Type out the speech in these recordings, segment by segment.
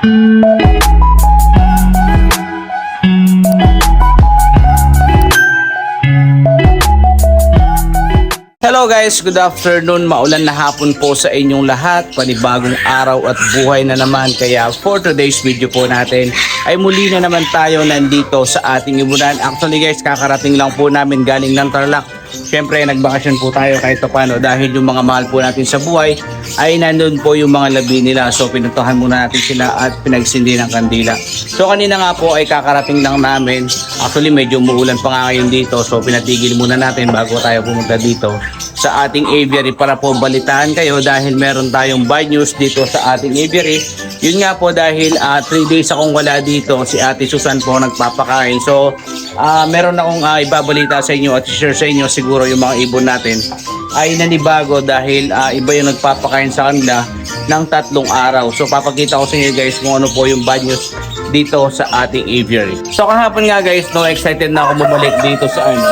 Hello guys, good afternoon. Maulan na hapon po sa inyong lahat. Panibagong araw at buhay na naman. Kaya for today's video po natin ay muli na naman tayo nandito sa ating ibunan. Actually guys, kakarating lang po namin galing ng Tarlac. Siyempre, nagbakasyon po tayo kahit paano dahil yung mga mahal po natin sa buhay ay nandun po yung mga labi nila. So, pinuntahan muna natin sila at pinagsindi ng kandila. So, kanina nga po ay kakarating lang namin. Actually, medyo muulan pa nga ngayon dito. So, pinatigil muna natin bago tayo pumunta dito sa ating aviary para po balitaan kayo dahil meron tayong bad news dito sa ating aviary. Yun nga po dahil 3 days akong wala dito, si Ate Susan po nagpapakain. So, ah, meron akong ah, ibabalita sa inyo at share sa inyo siguro yung mga ibon natin ay nanibago dahil ah, iba yung nagpapakain sa kanila ng tatlong araw. So, papakita ko sa inyo guys kung ano po yung bad news dito sa ating aviary. So, kahapon nga guys, no, excited na ako bumalik dito sa ano,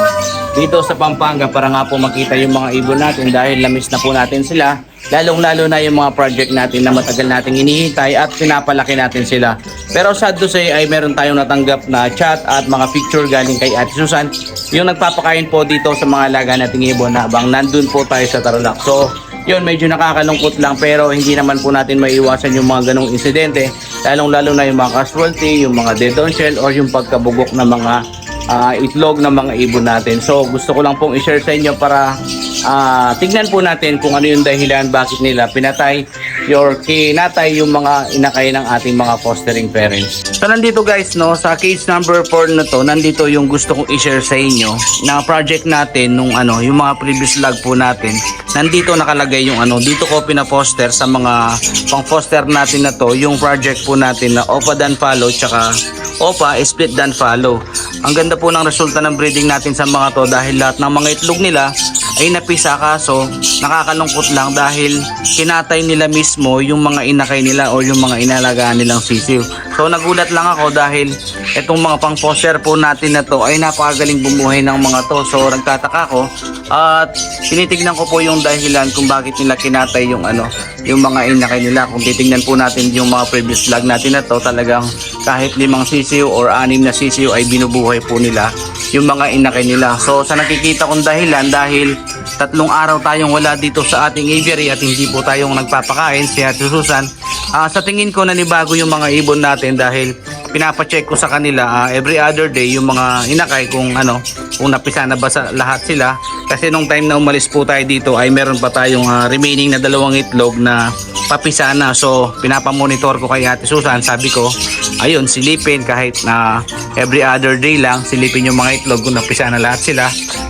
dito sa Pampanga para nga po makita yung mga ibon natin dahil lamis na po natin sila. Lalong lalo na yung mga project natin na matagal nating hinihintay at pinapalaki natin sila. Pero sad to say ay meron tayong natanggap na chat at mga picture galing kay Ate Susan. Yung nagpapakain po dito sa mga alaga nating ibon habang nandun po tayo sa Tarlac. So yun medyo nakakalungkot lang pero hindi naman po natin maiiwasan yung mga ganong insidente. Lalong lalo na yung mga casualty yung mga dead on shell or yung pagkabugok ng mga ah, itlog ng mga ibon natin. So gusto ko lang pong i-share sa inyo para ah, tignan po natin kung ano yung dahilan bakit nila pinatay or kinatay yung mga inakay ng ating mga fostering parents. So nandito guys no, sa case number 4 na to, nandito yung gusto kong i-share sa inyo na project natin nung ano, yung mga previous log po natin. Nandito nakalagay yung ano, dito ko pina-poster sa mga pang-foster natin na to, yung project po natin na Opa Dan Follow tsaka Opa Split Dan Follow. Ang ganda po ng resulta ng breeding natin sa mga to dahil lahat ng mga itlog nila ay napisa kaso nakakalungkot lang dahil kinatay nila mismo yung mga inakay nila o yung mga inalagaan nilang sisiw. So nagulat lang ako dahil itong mga pang poster po natin na to ay napakagaling bumuhay ng mga to. So nagtataka ko at tinitignan ko po yung dahilan kung bakit nila kinatay yung ano yung mga inakay nila. Kung titingnan po natin yung mga previous vlog natin na to talagang kahit limang sisiw or anim na sisiw ay binubuhay po nila yung mga inakay nila. So sa nakikita kong dahilan dahil tatlong araw tayong wala dito sa ating aviary at hindi po tayong nagpapakain si Ate Susan. Ah, sa tingin ko nanibago yung mga ibon natin dahil pinapacheck ko sa kanila ah, every other day yung mga inakay kung ano kung napisa na ba sa lahat sila. Kasi nung time na umalis po tayo dito ay meron pa tayong ah, remaining na dalawang itlog na papisa na. So pinapamonitor ko kay Ate Susan. Sabi ko ayun silipin kahit na every other day lang silipin yung mga itlog kung napisa na lahat sila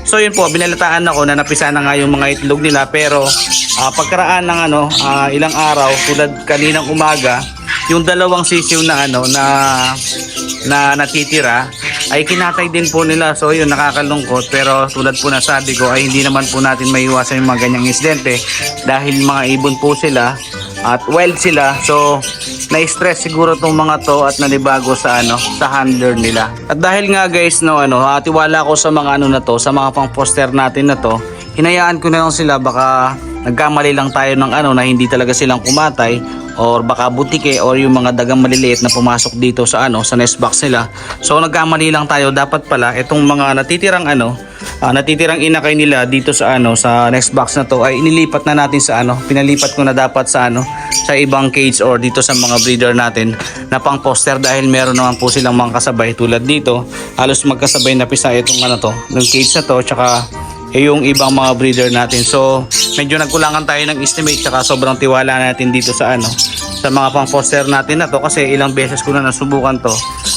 so yun po binalataan ako na napisa na nga yung mga itlog nila pero ah, pagkaraan ng ano ah, ilang araw tulad kaninang umaga yung dalawang sisiw na ano na na natitira ay kinatay din po nila. So yun nakakalungkot pero tulad po na sabi ko ay hindi naman po natin maiwasan yung mga ganyang insidente dahil mga ibon po sila at wild sila so na-stress siguro tong mga to at nanibago sa ano sa handler nila. At dahil nga guys no ano tiwala ko sa mga ano na to sa mga pang poster natin na to hinayaan ko na lang sila baka nagkamali lang tayo ng ano na hindi talaga silang kumatay or baka butike or yung mga dagang maliliit na pumasok dito sa ano sa nest box nila. So nagkamali lang tayo dapat pala itong mga natitirang ano ah, natitirang inakay nila dito sa ano sa next box na to ay inilipat na natin sa ano pinalipat ko na dapat sa ano sa ibang cage or dito sa mga breeder natin na pang poster dahil meron naman po silang mga kasabay tulad dito halos magkasabay na pisa itong ano to ng cage na to tsaka yung ibang mga breeder natin. So, medyo nagkulangan tayo ng estimate tsaka sobrang tiwala natin dito sa ano sa mga pang poster natin na to kasi ilang beses ko na nasubukan to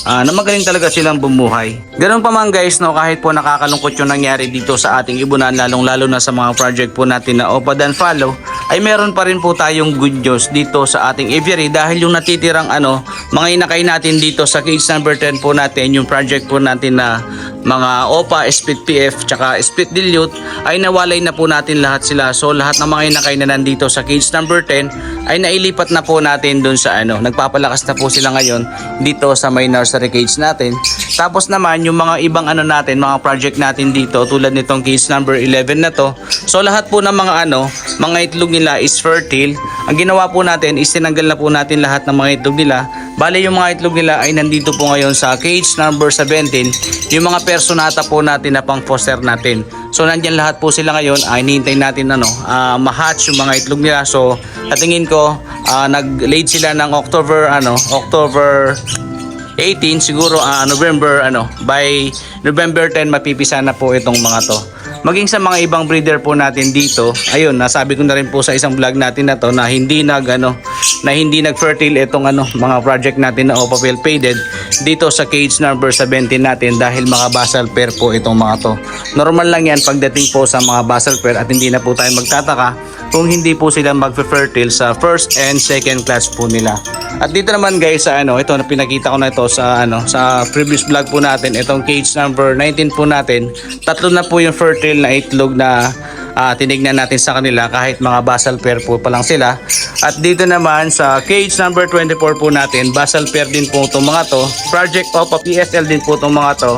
ah, na magaling talaga silang bumuhay. Ganun pa man guys no kahit po nakakalungkot yung nangyari dito sa ating ibunan lalong lalo na sa mga project po natin na Opa Dan Follow ay meron pa rin po tayong good news dito sa ating aviary dahil yung natitirang ano mga inakay natin dito sa cage number 10 po natin yung project po natin na mga OPA, Split PF, tsaka Split Dilute ay nawalay na po natin lahat sila. So lahat ng mga inakay na nandito sa cage number 10 ay nailipat na po natin doon sa ano. Nagpapalakas na po sila ngayon dito sa may nursery cage natin. Tapos naman yung mga ibang ano natin, mga project natin dito tulad nitong cage number 11 na to. So lahat po ng mga ano, mga itlog nila is fertile, ang ginawa po natin is tinanggal na po natin lahat ng mga itlog nila. Bale yung mga itlog nila ay nandito po ngayon sa cage number 17, yung mga personata po natin na pang foster natin. So nandyan lahat po sila ngayon, ay hinihintay natin ano, ah, ma-hatch yung mga itlog nila. So sa tingin ko, ah, nag-laid sila ng October ano, October 18 siguro ah, November ano by November 10 mapipisa na po itong mga to maging sa mga ibang breeder po natin dito ayun nasabi ko na rin po sa isang vlog natin na to na hindi nag ano na hindi nag fertile itong ano mga project natin na Opapel faded dito sa cage number 17 natin dahil mga basal pair po itong mga to normal lang yan pagdating po sa mga basal pair at hindi na po tayo magtataka kung hindi po sila magfe-fertile sa first and second class po nila. At dito naman guys sa ano, ito na pinakita ko na ito sa ano, sa previous vlog po natin, itong cage number 19 po natin. Tatlo na po yung fertile na itlog na ah, tinignan natin sa kanila kahit mga basal pair po pa lang sila. At dito naman sa cage number 24 po natin, basal pair din po itong mga to. Project of PSL din po itong mga to.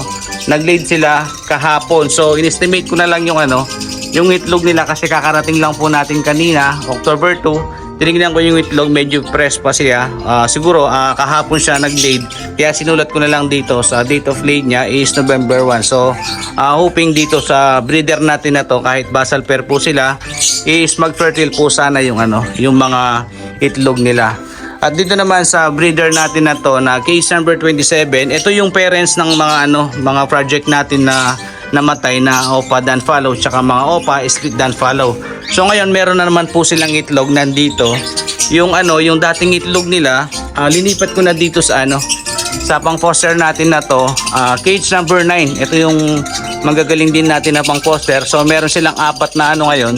Nag-laid sila kahapon. So, in-estimate ko na lang yung ano, yung itlog nila kasi kakarating lang po natin kanina, October 2. Tinignan ko yung itlog, medyo fresh pa siya. Ah, siguro ah, kahapon siya nag-laid. Kaya sinulat ko na lang dito sa date of laid niya is November 1. So, ah, hoping dito sa breeder natin na to kahit basal pair po sila is mag-fertile po sana yung ano, yung mga itlog nila. At dito naman sa breeder natin na to na case number 27, ito yung parents ng mga ano, mga project natin na namatay na OPA dan follow tsaka mga OPA split dan follow. So ngayon meron na naman po silang itlog nandito. Yung ano, yung dating itlog nila, ah, linipat ko na dito sa ano, sa pang foster natin na to, ah, cage number 9. Ito yung magagaling din natin na pang foster. So meron silang apat na ano ngayon,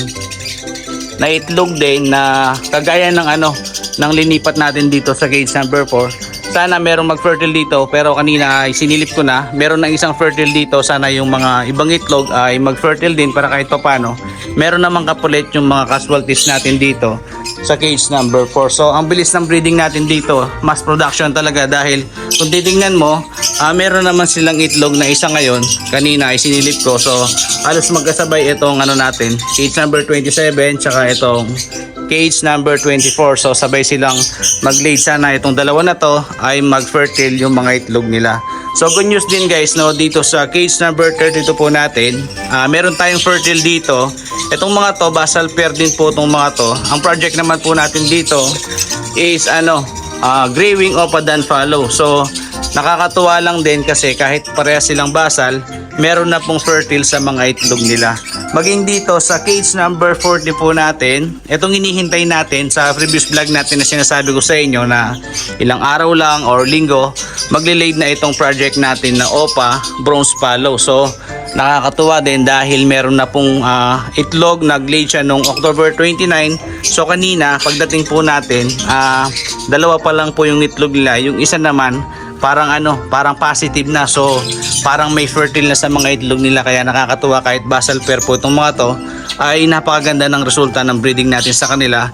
na itlog din na kagaya ng ano ng linipat natin dito sa cage number 4 sana merong mag-fertile dito pero kanina ay sinilip ko na. Meron ng isang fertile dito sana yung mga ibang itlog ay mag-fertile din para kahit pa paano meron namang kapulit yung mga casualties natin dito sa cage number 4 so ang bilis ng breeding natin dito mass production talaga dahil kung titingnan mo ah, meron naman silang itlog na isa ngayon. Kanina ay sinilip ko. So halos magkasabay itong ano natin cage number 27 tsaka itong cage number 24 so sabay silang mag-laid sana itong dalawa na to ay mag-fertile yung mga itlog nila. So good news din guys no dito sa cage number 32 po natin ah, meron tayong fertile dito. Itong mga to basal pair din po itong mga to. Ang project naman po natin dito is ano ah, gray wing opa dan follow so nakakatuwa lang din kasi kahit parehas silang basal meron na pong fertile sa mga itlog nila. Maging dito sa cage number 40 po natin, itong hinihintay natin sa previous vlog natin na sinasabi ko sa inyo na ilang araw lang or linggo, magle-laid na itong project natin na OPA Bronze Follow. So, nakakatuwa din dahil meron na pong ah, itlog, nag-laid siya noong October 29. So, kanina, pagdating po natin, ah, dalawa pa lang po yung itlog nila. Yung isa naman, parang ano, parang positive na. So, parang may fertile na sa mga itlog nila kaya nakakatuwa kahit basal pair po itong mga to ay napakaganda ng resulta ng breeding natin sa kanila.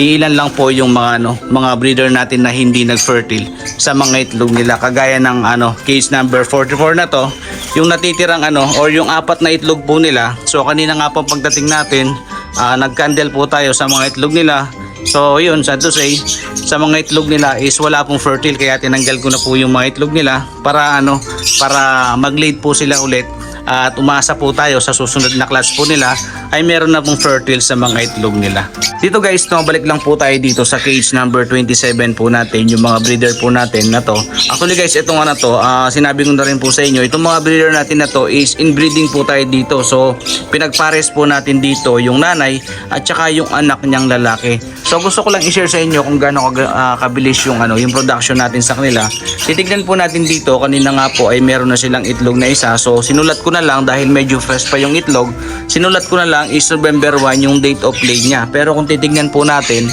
Ilan lang po yung mga ano, mga breeder natin na hindi nag-fertile sa mga itlog nila kagaya ng ano, case number 44 na to. Yung natitirang ano or yung apat na itlog po nila. So kanina nga po pagdating natin, ah, nag-candle po tayo sa mga itlog nila. So yun, sad to say, sa mga itlog nila is wala pong fertile kaya tinanggal ko na po yung mga itlog nila para ano, para mag-laid po sila ulit at umasa po tayo sa susunod na class po nila ay meron na pong fertile sa mga itlog nila. Dito guys, no, balik lang po tayo dito sa cage number 27 po natin, yung mga breeder po natin na to. Actually guys, itong ano to, ah, sinabi ko na rin po sa inyo, itong mga breeder natin na to is inbreeding po tayo dito. So, pinagpares po natin dito yung nanay at saka yung anak niyang lalaki. So, gusto ko lang i-share sa inyo kung gaano ah, kabilis yung ano, yung production natin sa kanila. Titignan po natin dito, kanina nga po ay meron na silang itlog na isa. So, sinulat ko na lang dahil medyo fresh pa yung itlog. Sinulat ko na lang is November 1 yung date of lay niya. Pero kung titignan po natin,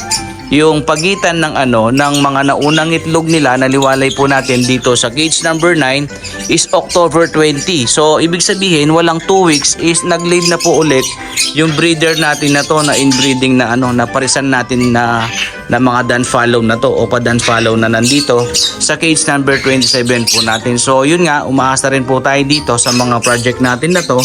yung pagitan ng ano ng mga naunang itlog nila naliwalay po natin dito sa cage number 9 is October 20. So ibig sabihin walang 2 weeks is nag-laid na po ulit yung breeder natin na to na inbreeding na ano na parisan natin na na mga dan follow na to o pa dan follow na nandito sa cage number 27 po natin. So yun nga umaasa rin po tayo dito sa mga project natin na to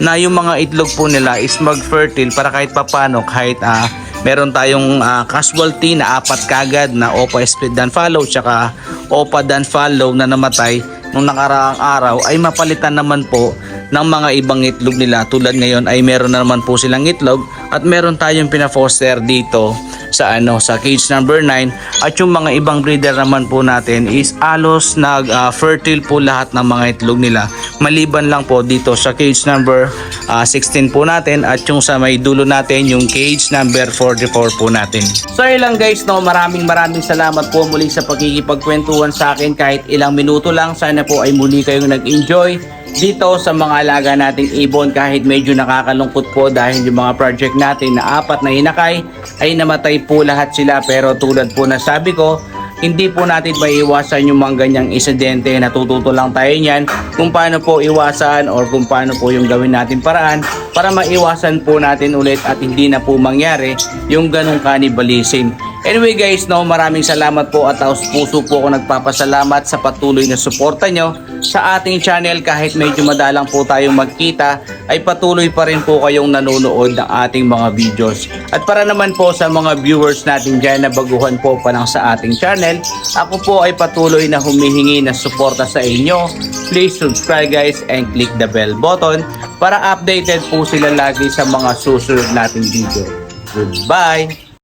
na yung mga itlog po nila is mag-fertile para kahit papano kahit ah meron tayong ah, casualty na apat kagad na OPA split dan follow tsaka OPA dan follow na namatay nung nakaraang araw ay mapalitan naman po ng mga ibang itlog nila. Tulad ngayon ay meron na naman po silang itlog at meron tayong pina-foster dito sa ano sa cage number 9 at yung mga ibang breeder naman po natin is alos nag ah, fertile po lahat ng mga itlog nila. Maliban lang po dito sa cage number ah, 16 po natin at yung sa may dulo natin yung cage number 44 po natin. So yun lang guys no? Maraming maraming salamat po muli sa pagkikipagkwentuhan sa akin kahit ilang minuto lang. Sana po ay muli kayong nag-enjoy dito sa mga alaga nating ibon kahit medyo nakakalungkot po dahil yung mga project natin na apat na hinakay ay namatay po lahat sila. Pero tulad po na sabi ko hindi po natin maiiwasan yung mga ganyang insidente. Natututo lang tayo niyan kung paano po iwasan or kung paano po yung gawin natin paraan para maiwasan po natin ulit at hindi na po mangyari yung ganong cannibalism Anyway guys, no, maraming salamat po at taos puso po ako nagpapasalamat sa patuloy na suporta nyo sa ating channel kahit medyo madalang po tayong magkita ay patuloy pa rin po kayong nanonood ng ating mga videos. At para naman po sa mga viewers natin dyan na baguhan po pa lang sa ating channel, ako po ay patuloy na humihingi ng suporta sa inyo. Please subscribe guys and click the bell button para updated po sila lagi sa mga susunod nating video. Goodbye!